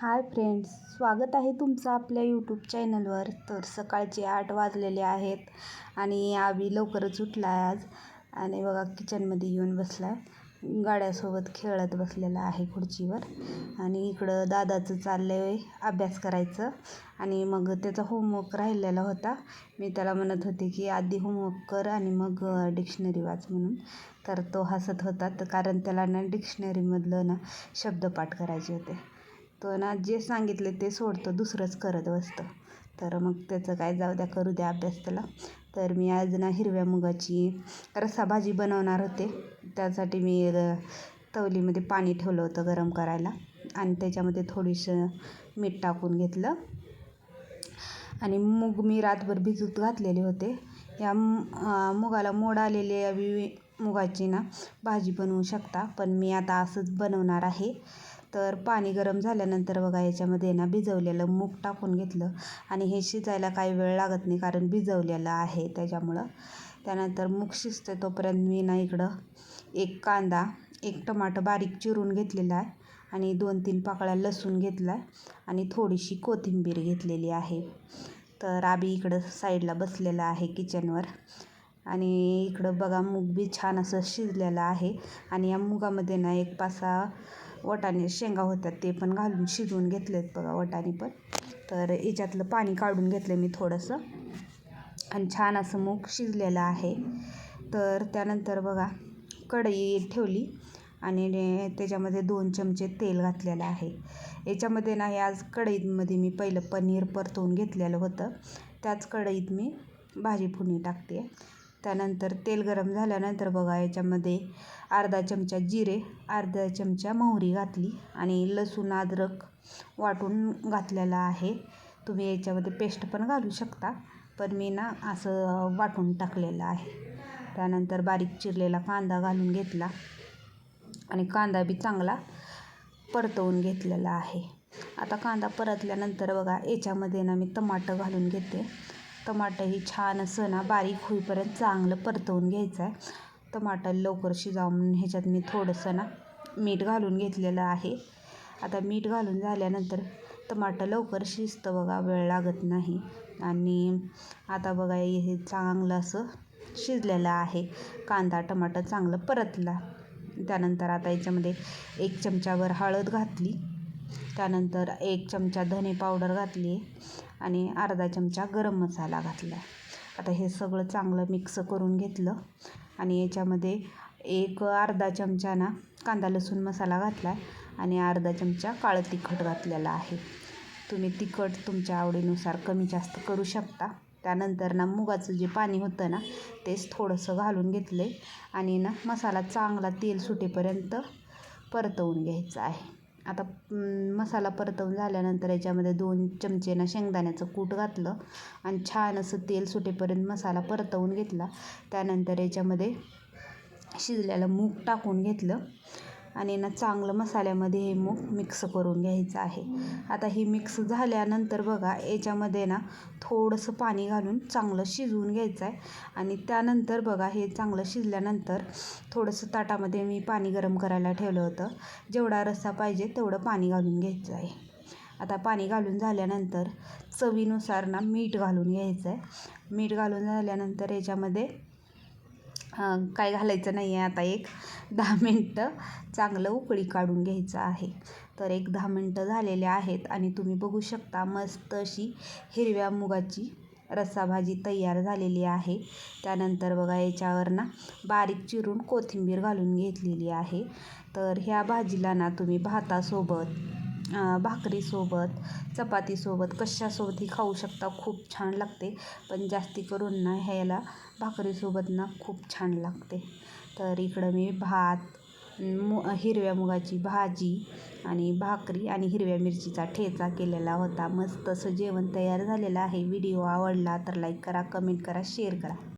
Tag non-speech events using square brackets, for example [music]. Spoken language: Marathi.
हाय फ्रेंड्स स्वागत आहे तुमचं आपल्या यूट्यूब चॅनलवर. तर सकाळचे आठ वाजलेले आहेत आणि आबी लवकरच उठला आहे आज. आणि बघा किचनमध्ये येऊन बसला आहे गाड्यासोबत खेळत बसलेला आहे खुर्चीवर. आणि इकडं दादाचं चाललं आहे अभ्यास करायचं. आणि मग त्याचा होमवर्क राहिलेला होता. मी त्याला म्हणत होते की आधी होमवर्क कर आणि मग डिक्शनरी वाच म्हणून. तर तो हसत होता. तर कारण त्याला ना डिक्शनरीमधलं ना शब्दपाठ करायचे होते. तो ना जे सांगितले ते सोडतं दुसरंच करत बसतं. तर मग त्याचं काय जाऊ द्या करू द्या अभ्यास त्याला. तर मी आज ना हिरव्या मुगाची रस्सा भाजी बनवणार होते. त्यासाठी मी तवलीमध्ये पाणी ठेवलं होतं गरम करायला. आणि त्याच्यामध्ये थोडीसं मीठ टाकून घेतलं. आणि मूग मी रातभर भिजत घातलेले होते. या मुगाला मोड आलेले मुगाची ना भाजी बनवू शकता. पण मी आता असंच बनवणार आहे. तर पाणी गरम झाल्यानंतर बघा याच्यामध्ये ना भिजवलेलं मूग टाकून घेतलं आणि हे शिजायला काही वेळ लागत नाही कारण भिजवलेलं आहे त्याच्यामुळं. त्यानंतर मूग शिजते तोपर्यंत मी ना इकडं एक कांदा एक टमाटर बारीक चिरून घेतलेला आहे आणि दोन तीन पाकळ्या लसूण घेतला आहे आणि थोडीशी कोथिंबीर घेतलेली आहे. तर आबी इकडं साईडला बसलेला आहे किचनवर आणि इकडं बघा मूग बी छान असं शिजलेलं आहे आणि या मुगामध्ये ना एक पासा वटाणे शेंगा होत्या ते पण घालून शिजवून घेतलेत बघा वटाणे पण. तर याच्यातलं पाणी काढून घेतलं मी थोडंसं. आणि छान असं मूग शिजलेलं आहे. तर त्यानंतर बघा कढई ठेवली आणि त्याच्यामध्ये दोन चमचे तेल घातलेलं आहे. याच्यामध्ये ना आज कढईमध्ये मी पहिलं पनीर परतवून घेतलेलं होतं. त्याच कढईत मी भाजी फोडणी टाकते. त्यानंतर तेल गरम झाल्यानंतर बघा याच्यामध्ये अर्धा चमचा जिरे अर्धा चमचा मोहरी घातली आणि लसूण अद्रक वाटून घातलेला आहे. तुम्ही याच्यामध्ये पेस्ट पण घालू शकता पण मी ना असं वाटून टाकलेलं आहे. त्यानंतर बारीक चिरलेला कांदा घालून घेतला आणि कांदा बी चांगला परतवून घेतलेला आहे. आता कांदा परतल्यानंतर बघा याच्यामध्ये ना मी टमाटर घालून घेते. टमाटर ही छान असं ना बारीक होईपर्यंत चांगलं परतवून घ्यायचं आहे. टमाटर लवकर शिजावून म्हणून ह्याच्यात मी थोडंसं ना मीठ घालून घेतलेलं आहे. आता मीठ घालून झाल्यानंतर टमाटर लवकर शिजतं बघा वेळ लागत नाही. आणि आता बघा हे चांगलं असं शिजलेलं आहे. कांदा टमाटर चांगलं परतला. त्यानंतर आता याच्यामध्ये एक चमच्यावर हळद घातली. त्यानंतर एक चमचा धने पावडर घातली आणि अर्धा चमचा गरम मसाला घातला. आता हे सगळं चांगलं मिक्स करून घेतलं आणि याच्यामध्ये एक अर्धा चमचा ना कांदा लसूण मसाला घातला आहे आणि अर्धा चमचा काळं तिखट घातलेला आहे. तुम्ही तिखट तुमच्या आवडीनुसार कमी जास्त करू शकता. त्यानंतर ना मुगाचं जे पाणी होतं ना तेच थोडंसं घालून घेतलं आहे आणि ना मसाला चांगला तेल सुटेपर्यंत परतवून घ्यायचा आहे. आता मसाला परतवून झाल्यानंतर याच्यामध्ये दोन चमचे ना शेंगदाण्याचं कूट घातलं आणि छान असं तेल सुटेपर्यंत मसाला परतवून घेतला. त्यानंतर याच्यामध्ये शिजलेलं मूग टाकून घेतलं. आणि ना चांगलं मसाल्यामध्ये हे मूग मिक्स करून घ्यायचं आहे. आता हे मिक्स झाल्यानंतर बघा याच्यामध्ये ना थोडंसं पाणी घालून चांगलं शिजवून घ्यायचं आहे. आणि त्यानंतर बघा हे चांगलं शिजल्यानंतर थोडंसं ताटामध्ये मी पाणी गरम करायला ठेवलं होतं. जेवढा रस्सा पाहिजे तेवढं पाणी घालून घ्यायचं आहे. आता पाणी घालून झाल्यानंतर चवीनुसार ना मीठ घालून घ्यायचं आहे. मीठ घालून झाल्यानंतर याच्यामध्ये काय घालायचं नाही आहे आता एक [laughs] दहा मिनटं चांगलं उकळी काढून घ्यायचं आहे. तर एक दहा मिनटं झालेले आहेत आणि तुम्ही बघू शकता मस्त अशी हिरव्या मुगाची रस्साभाजी तयार झालेली आहे. त्यानंतर बघा याच्यावर ना बारीक चिरून कोथिंबीर घालून घेतलेली आहे. तर ह्या भाजीला ना तुम्ही भातासोबत भाकरीसोबत चपातीसोबत कशासोबतही खाऊ शकता खूप छान लागते. पण जास्ती करून ना ह्याला भाकरीसोबत ना खूप छान लागते. तर इकडं मी भात मु हिरव्या मुगाची भाजी आणि भाकरी आणि हिरव्या मिरचीचा ठेचा केलेला होता. मस्त असं जेवण तयार झालेलं आहे. व्हिडिओ आवडला तर लाईक करा कमेंट करा शेअर करा.